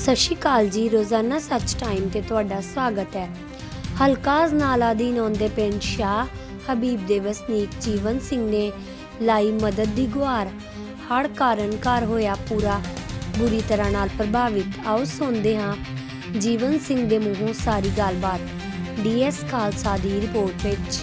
ਸਤਿ ਸ਼੍ਰੀ ਅਕਾਲ ਜੀ, ਰੋਜ਼ਾਨਾ ਸੱਚ ਟਾਈਮ ਤੇ ਤੁਹਾਡਾ ਸਵਾਗਤ ਹੈ। ਹਲਕਾ ਅਜਨਾਲਾ ਅਧੀਨ ਆਉਂਦੇ ਪਿੰਡ ਸ਼ਾਹ ਹਬੀਬ ਦੇ ਵਸਨੀਕ ਜੀਵਨ ਸਿੰਘ ਨੇ ਲਾਈ ਮਦਦ ਦੀ ਗੁਹਾਰ। ਹੜ ਕਾਰਨ ਘਰ ਹੋਇਆ ਪੂਰਾ, ਬੁਰੀ ਤਰ੍ਹਾਂ ਨਾਲ ਪ੍ਰਭਾਵਿਤ। ਆਓ ਸੁਣਦੇ ਹਾਂ ਜੀਵਨ ਸਿੰਘ ਦੇ ਮੂੰਹੋਂ ਸਾਰੀ ਗੱਲਬਾਤ। ਡੀਐਸ ਖਾਲਸਾ ਦੀ ਰਿਪੋਰਟ ਵਿੱਚ।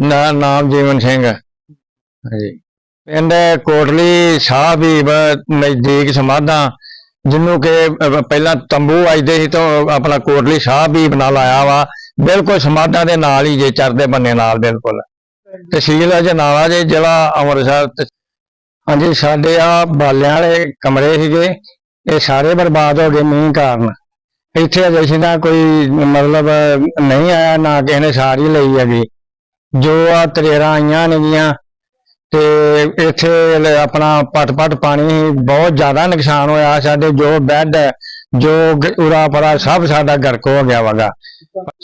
ਨਾ, ਨਾਮ ਜੀਵਨ ਸਿੰਘ ਹਾਂਜੀ। ਪਿੰਡ ਕੋਟਲੀ ਸਾਹਿਬੀਬ ਨਜ਼ਦੀਕ ਸਮਾਧਾਂ ਜਿਹਨੂੰ ਕਿ ਪਹਿਲਾਂ ਤੰਬੂ ਵੱਜਦੇ ਸੀ ਤਾਂ ਆਪਣਾ ਕੋਟਲੀ ਸ਼ਾਹ ਸਾਹਿਬੀਬ ਨਾਲ ਆਇਆ ਵਾ। ਬਿਲਕੁਲ ਸਮਾਧਾਂ ਦੇ ਨਾਲ ਹੀ ਜੇ ਚਰਦੇ ਬੰਨੇ ਨਾਲ, ਬਿਲਕੁਲ। ਤਹਿਸੀਲ ਅਜਨਾਲਾ ਜੇ ਜ਼ਿਲ੍ਹਾ ਅੰਮ੍ਰਿਤਸਰ ਹਾਂਜੀ, ਸਾਡੇ ਆ ਬਾਲਿਆਂ ਵਾਲੇ ਕਮਰੇ ਸੀਗੇ। ਇਹ ਸਾਰੇ ਬਰਬਾਦ ਹੋ ਗਏ ਮੀਂਹ ਕਾਰਨ। ਇੱਥੇ ਅਜੇ ਸੀ ਕੋਈ ਮਤਲਬ ਨਹੀਂ ਆਇਆ, ਨਾ ਕਿਸੇ ਨੇ ਸਾਰੀ ਲਈ ਹੈਗੀ। ਜੋ ਆ ਤਰੇਰਾਂ ਆਈਆਂ ਨੇਗੀਆਂ ਤੇ ਇੱਥੇ ਲ- ਆਪਣਾ ਪਟ-ਪਟ ਪਾਣੀ ਬਹੁਤ ਜ਼ਿਆਦਾ ਨੁਕਸਾਨ ਹੋਇਆ, ਸਾਡੇ ਜੋ ਬੈੱਡ ਜੋ ਗ- ਉਰਾ ਪਰਾ ਸਭ ਸਾਡਾ ਗਰਕ ਹੋ ਗਿਆ ਵਗਾ।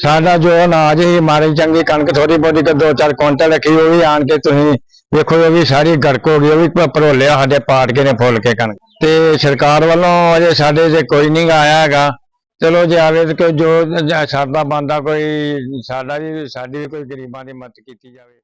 ਸਾਡਾ ਜੋ ਅਨਾਜ ਸੀ ਮਾਰੀ ਚੰਗੀ ਕਣਕ ਥੋੜੀ ਬਹੁਤੀ ਕਿ ਦੋ ਚਾਰ ਕੁਇੰਟਲ ਰੱਖੀ, ਉਹ ਵੀ ਆਣ ਕੇ ਤੁਸੀਂ ਵੇਖੋ ਇਹ ਵੀ ਸਾਰੀ ਗਰਕ ਹੋ ਗਈ, ਉਹ ਵੀ ਭ- ਭਰੋਲਿਆ ਸਾਡੇ ਪਾਟ ਕੇ ਨੇ ਫੁੱਲ ਕੇ ਕਣਕ। ਤੇ ਸਰਕਾਰ ਵੱਲੋਂ ਅਜੇ ਸਾਡੇ ਤੇ ਕੋਈ ਨਹੀਂ ਆਇਆ ਹੈਗਾ। ਚਲੋ ਜੇ ਆਵੇ ਤੇ ਜੋ ਸਾਡਾ ਬੰਦਾ ਕੋਈ ਸਾਡਾ ਵੀ, ਸਾਡੀ ਵੀ ਕੋਈ ਗਰੀਬਾਂ ਦੀ ਮਦਦ ਕੀਤੀ ਜਾਵੇ।